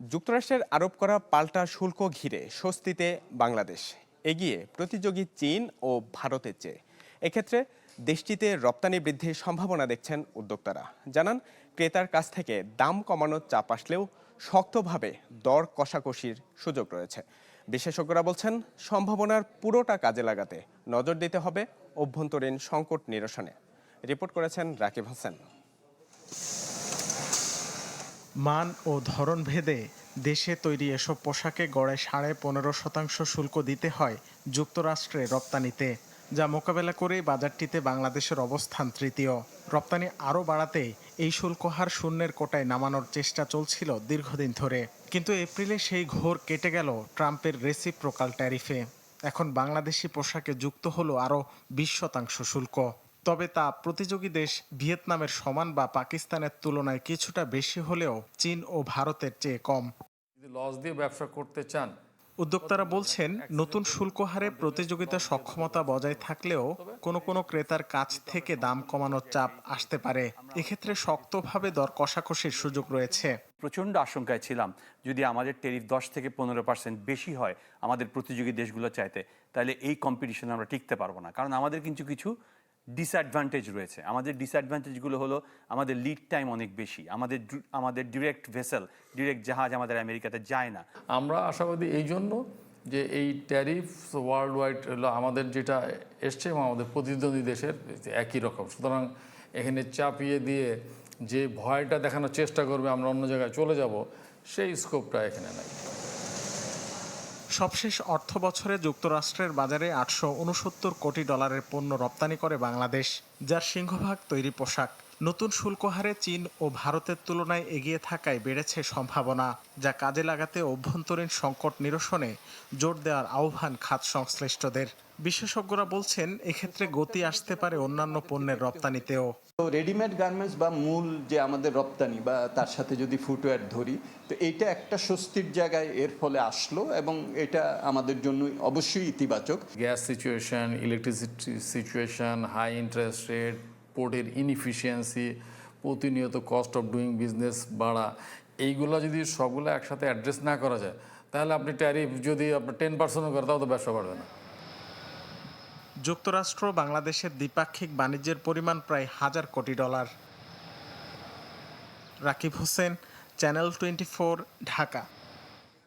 যুক্তরাষ্ট্রের আরোপ করা পাল্টা শুল্ক ঘিরে স্বস্তিতে বাংলাদেশ। এগিয়ে প্রতিযোগী চীন ও ভারতের চেয়ে। এক্ষেত্রে দেশটিতে রপ্তানি বৃদ্ধির সম্ভাবনা দেখছেন উদ্যোক্তারা। জানান, ক্রেতার কাছ থেকে দাম কমানোর চাপ আসলেও শক্তভাবে দর কষাকষির সুযোগ রয়েছে। বিশেষজ্ঞরা বলছেন, সম্ভাবনার পুরোটা কাজে লাগাতে নজর দিতে হবে অভ্যন্তরীণ সংকট নিরসনে। রিপোর্ট করেছেন রাকিব হোসেন। মান ও ধরন ভেদে দেশে তৈরি এসব পোশাকে গড়ে সাড়ে পনেরো শতাংশ শুল্ক দিতে হয় যুক্তরাষ্ট্রে রপ্তানিতে, যা মোকাবেলা করে বাজারটিতে বাংলাদেশের অবস্থান তৃতীয়। রপ্তানি আরও বাড়াতে এই শুল্ক হার শূন্যের কোটায় নামানোর চেষ্টা চলছিল দীর্ঘদিন ধরে। কিন্তু এপ্রিলে সেই ঘোর কেটে গেল ট্রাম্পের রেসিপ্রোকাল ট্যারিফে। এখন বাংলাদেশি পোশাকে যুক্ত হলো আরও বিশ শতাংশ শুল্ক। তবে তা প্রতিযোগী দেশ ভিয়েতনামের সমান বা পাকিস্তানের তুলনায় কিছুটা বেশি হলেও চীন ও ভারতের চেয়ে কম। যদি লস দিয়ে ব্যবসা করতে চান উদ্যোক্তারা বলছেন নতুন শুল্ক হারে প্রতিযোগিতা সক্ষমতা বজায় থাকলেও কোনো কোনো ক্রেতার কাছ থেকে দাম কমানোর চাপ আসতে পারে। এক্ষেত্রে শক্তভাবে দর কষাকষির সুযোগ রয়েছে। প্রচণ্ড আশঙ্কায় ছিলাম। যদি আমাদের টেরিফ দশ থেকে পনেরো পার্সেন্ট বেশি হয় আমাদের প্রতিযোগী দেশগুলো চাইতে তাহলে এই কম্পিটিশনে আমরা টিকতে পারব না। কারণ আমাদের কিন্তু কিছু ডিসঅ্যাডভান্টেজ রয়েছে। আমাদের ডিসঅ্যাডভান্টেজগুলো হলো আমাদের লিড টাইম অনেক বেশি। আমাদের আমাদের ডিরেক্ট ভেসেল ডিরেক্ট জাহাজ আমাদের আমেরিকাতে যায় না। আমরা আশাবাদী এই জন্য যে এই ট্যারিফ ওয়ার্ল্ড ওয়াইড আমাদের যেটা এসছে এবং আমাদের প্রতিদ্বন্দ্বী দেশের একই রকম। সুতরাং এখানে চাপিয়ে দিয়ে যে ভয়টা দেখানোর চেষ্টা করবে আমরা অন্য জায়গায় চলে যাব, সেই স্কোপটা এখানে নাই। সবশেষ অর্থ বছরে যুক্তরাষ্ট্রের বাজারে আটশো উনসত্তর কোটি ডলারের পণ্য রপ্তানি করে বাংলাদেশ, যার সিংহভাগ তৈরি পোশাক। নতুন শুল্ক হারে চীন ও ভারতের তুলনায় এগিয়ে থাকায় বেড়েছে সম্ভাবনা যা কাজে লাগাতে অভ্যন্তরীণ সংকট নিরসনে জোর দেওয়ার আহ্বান খাত সংশ্লিষ্টদের। বিশেষজ্ঞরা বলছেন এক্ষেত্রে গতি আসতে পারে অন্যান্য পণ্যের রপ্তানিতেও। তো রেডিমেড গার্মেন্টস বা মূল যে আমাদের রপ্তানি বা তার সাথে যদি ফুটওয়্যার ধরি তো এটা একটা স্বস্তির জায়গায় এর ফলে আসলো এবং এটা আমাদের জন্য অবশ্যই ইতিবাচক। Gas situation electricity situation high interest rate পোর্টের ইনএফিসিয়েন্সি প্রতিনিয়ত কস্ট অফ ডুইং বিজনেস বাড়া, এইগুলো যদি সবগুলো একসাথে অ্যাড্রেস না করা যায়, তাহলে আপনি ট্যারিফ যদি আপনার টেন পার্সেন্টও করে, তাও তো ব্যবসা বাড়বে না। যুক্তরাষ্ট্র বাংলাদেশের দ্বিপাক্ষিক বাণিজ্যের পরিমাণ প্রায় হাজার কোটি dollar. Rakib Hossain channel twenty Dhaka.